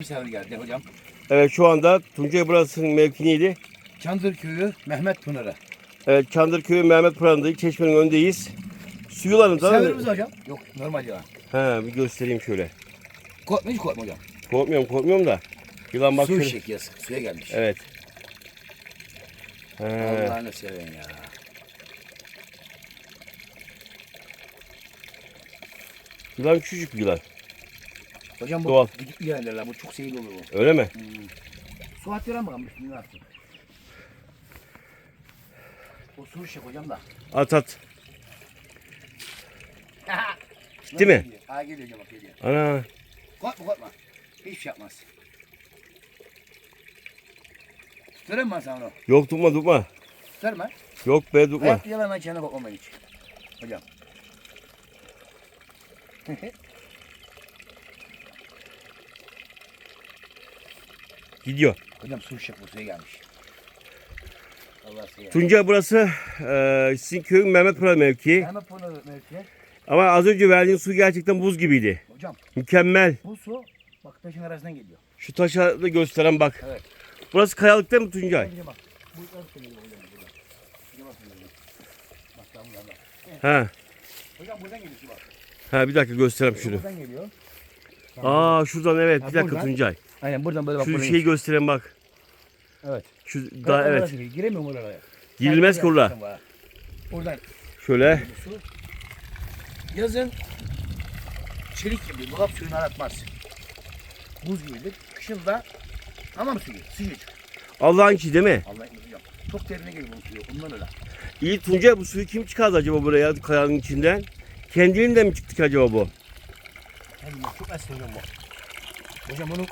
misafir geldi hocam. Evet şu anda Tuncay burasının mevki neydi? Çandır Köyü Mehmet Pınarı. Evet Çandırköy Mehmet Pınarı'ndayız. Çeşmenin önündeyiz. Suyularında Sever misin hocam? Yok normal ya. Ha bir göstereyim şöyle. Korkma hiç korkma hocam. Korkmuyorum korkmuyorum da. Yılan bak Su şöyle. eşek yazık. Suya gelmiş. Evet. Ha, Allah'ını seven ya. yılan küçücük bir yılan. Hocam bu Doğal. gidip yerler bu çok seyirli olur bu. Öyle mi? Su atıyorum bakalım üstüne attım. O su eşek hocam da. At at. Gitti mi? Geliyor. Ha geliyor hocam bak geliyor. Ana. Korkma korkma. Hiçbir şey yapmaz. Tutarım ben sana onu. Yok tutma tutma. Tutarım ben. Yok be tutma. Hayatta yalan açığına korkmam ben hiç. Hocam. Gidiyor. Hocam su eşek bu suya gelmiş. Tuncay burası e, sizin köyün Mehmet Pınar. Hemen Pınar mevki. Ama az önce verdiğin su gerçekten buz gibiydi. Hocam Mükemmel. bu su bak taşın arasından geliyor. Şu taşa da gösteren bak. Evet. Burası kayalık değil mi Tuncay? Bak. Geliyor hocam buradan. Geliyor. Su bak. Ha bir dakika göstereyim şunu. Buradan geliyor. Aa şuradan evet Ha, bir dakika buradan. Tuncay. Aynen buradan böyle bak. Şu buradan şeyi gösteren bak. Evet. Şu da Oradan evet. geliyor. Giremiyorum oraya. Girilmez ki bana. Oradan Şöyle. bu su. Yazın çelik gibi dolap suyunu aratmaz. Buz gibidir. Kışın da hamam suyu. Sıcacık. Allah'ın ki değil mi? Allah'ın hocam. Çok derine geliyor bunun suyu. Ondan öyle. İyi Tuncay bu suyu kim çıkardı acaba buraya kayanın içinden? Kendiliğinden mi çıktı ki acaba bu? Bak çok eski hocam bu. Hocam bunun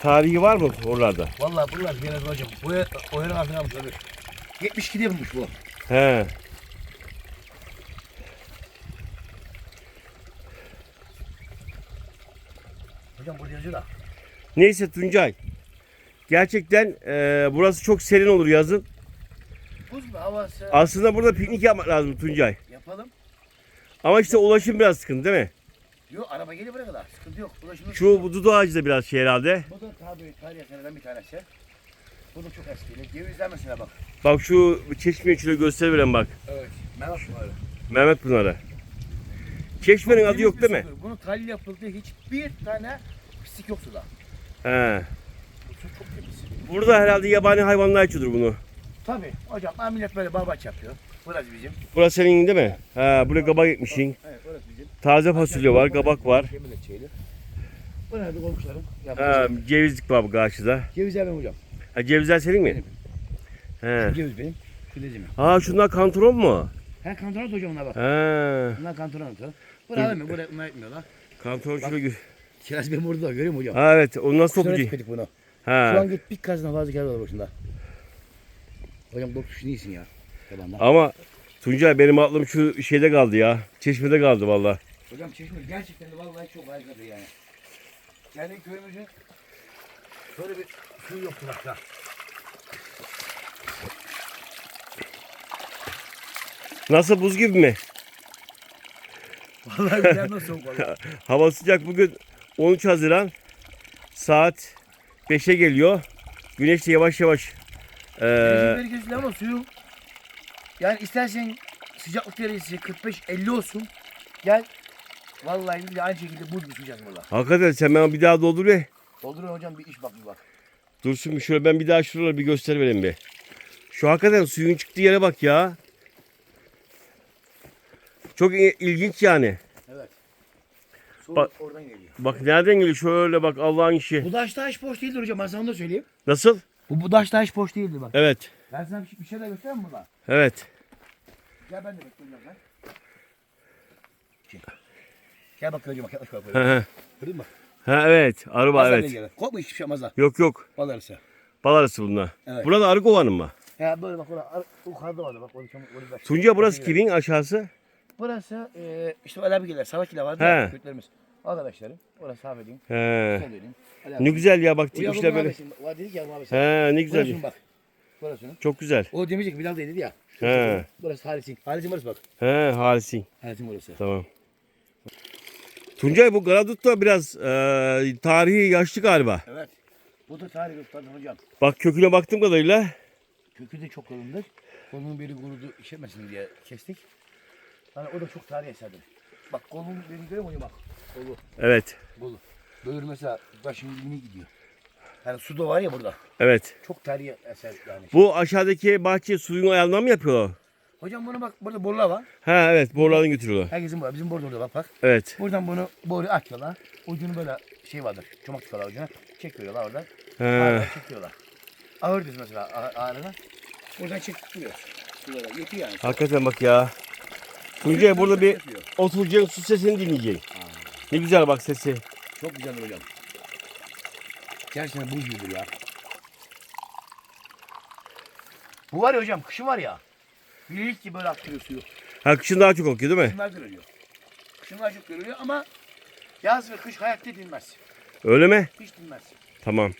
Tarihi var mı oralarda? vallahi bunlar biraz hocam. Bu o altına almış abi. 72'de yapılmış bu. He. Hocam burada yazıyor da. Neyse Tuncay. Gerçekten e, burası çok serin olur yazın. Buz mu havası? Aslında burada piknik yapmak lazım Tuncay. Yapalım. Ama işte ulaşım biraz sıkıntı değil mi? Yok araba geliyor buraya kadar. Sıkıntı yok. Ulaşımda Şu bu dudu ağacı da biraz şey herhalde. Bu da tabi tarih eserlerden bir tanesi. Bu da çok eski. Cevizler mesela bak. Bak şu çeşmeyi şöyle gösteriverem bak. Evet. Mehmet Pınarı. Mehmet Pınarı. Çeşmenin adı yok değil mi? Bunun tahlil yapıldığı hiçbir tane pislik yok suda. He. Bu su çok temiz. Burada herhalde yabani hayvanlar içiyordur bunu. Tabi hocam millet böyle barbaç yapıyor. Burası bizim. Burası senin değil mi? Ha, buraya kabak ekmişsin. Evet burası bizim. Taze fasulye var, kabak var. Millet şeyli. Bu nerede komşularım? Ha, cevizlik var bu karşıda. Cevizler benim hocam. Ha, cevizler senin mi? He. Ceviz benim. Filezim. Ha şunlar kantaron mu? Ha kantonat hocam onlar bak. Ha. Bunlar kantonat. Buraya almıyor. Buraya bunlar etmiyorlar. Kantaron şöyle gö- Kiraz benim orada da görüyor musun hocam? Ha evet, onu nasıl topucu? tükettik bunu. Şu Ha. an git bir kazına fazla kiraz var başında. Hocam dokuz kişi iyisin ya. Yalandan. Ama Tuncay benim aklım şu şeyde kaldı ya. Çeşmede kaldı valla. Hocam çeşme gerçekten de vallahi çok harikadır yani. Yani köyümüzün böyle bir suyu yoktu hatta. Nasıl buz gibi mi? Vallahi güzel nasıl soğuk vallahi. Hava sıcak bugün 13 Haziran saat 5'e geliyor. Güneş de yavaş yavaş ee, Ee... kesildi ama suyu yani istersen sıcaklık derecesi 45-50 olsun. Gel. Vallahi bir de aynı şekilde buz düşeceğiz burada. hakikaten sen bana bir daha doldur be. Doldurun hocam bir iş bak bir bak. Dursun bir şöyle ben bir daha şuraları bir göster vereyim bir. Şu hakikaten suyun çıktığı yere bak ya. Çok ilginç yani. Evet. Soğuk Bak- oradan geliyor. Bak nereden geliyor şöyle bak Allah'ın işi. Bu daş da hiç boş değildir hocam ben sana da söyleyeyim. Nasıl? Bu, bu daş da hiç boş değildir bak. Evet. Ben sana bir, şey- bir şeyler göstereyim mi burada? Evet. Gel ben de bekliyorum sen. Gel. Gel bak hocam bak yaklaş bak böyle. ha. Gördün mü? Ha, evet. Araba Bazen evet. gelir. Korkma hiçbir şey ha. Yok yok. Bal arısı. Bal arası bunlar. Evet. Burada arı kovanı mı? Ya böyle bak orada ar- yukarıda vardı bak orada çamur orada. Tunca burası Orada kimin aşağısı? Burası e, işte gelir. Salak ile vardı He. ya köklerimiz. Arkadaşlarım. Orası edeyim. He. Sol. Ne güzel ya bak O dikmişler böyle. Var dedik ya abi. He ne güzel. Burası bak. Burası. Çok güzel. O demeyecek Bilal dedi ya. He. Burası Halis'in. Halis'in burası bak. He halisin. Halis'in burası. Tamam. Tuncay bu Galadut da biraz eee, tarihi yaşlı galiba. Evet. Bu da tarih ısladı hocam. Bak köküne baktığım kadarıyla Kökü de çok kalındır. Kolunun biri kurudu işemesin diye kestik. Hani o da çok tarih eserdir. Bak kolun beni görüyor musun bak? Kolu. evet Kolu. Böyle mesela başın dibine gidiyor. Yani su da var ya burada. evet. Çok tarih eser yani. Bu aşağıdaki bahçe suyun ayarından mı yapıyorlar? Hocam bunu bak burada borular var. Ha evet borulardan götürüyorlar. Herkesin var. Bizim burada orada bak bak. Evet. Buradan bunu boru açıyorlar. Ucunu böyle şey vardır. Çomak çıkıyorlar ucuna. Çekiyorlar oradan. Ha. Ağırlar çekiyorlar. Ağır diyoruz mesela ağ- ağırına. Buradan çekiyor. Sulara yetiyor yani. Hakikaten bak ya. Tuncay burada bir oturacaksın su sesini dinleyeceksin. Ne güzel bak sesi. Çok güzeldir hocam. Gerçekten buz gibidir ya. Bu var ya hocam kışın var ya. Bilelik gibi böyle aktırıyor suyu. Ha kışın daha çok okuyor değil mi? Kışınlar görülüyor. Kışınlar çok görülüyor ama yaz ve kış hayatta dinmez. Öyle mi? Hiç dinmez. Tamam.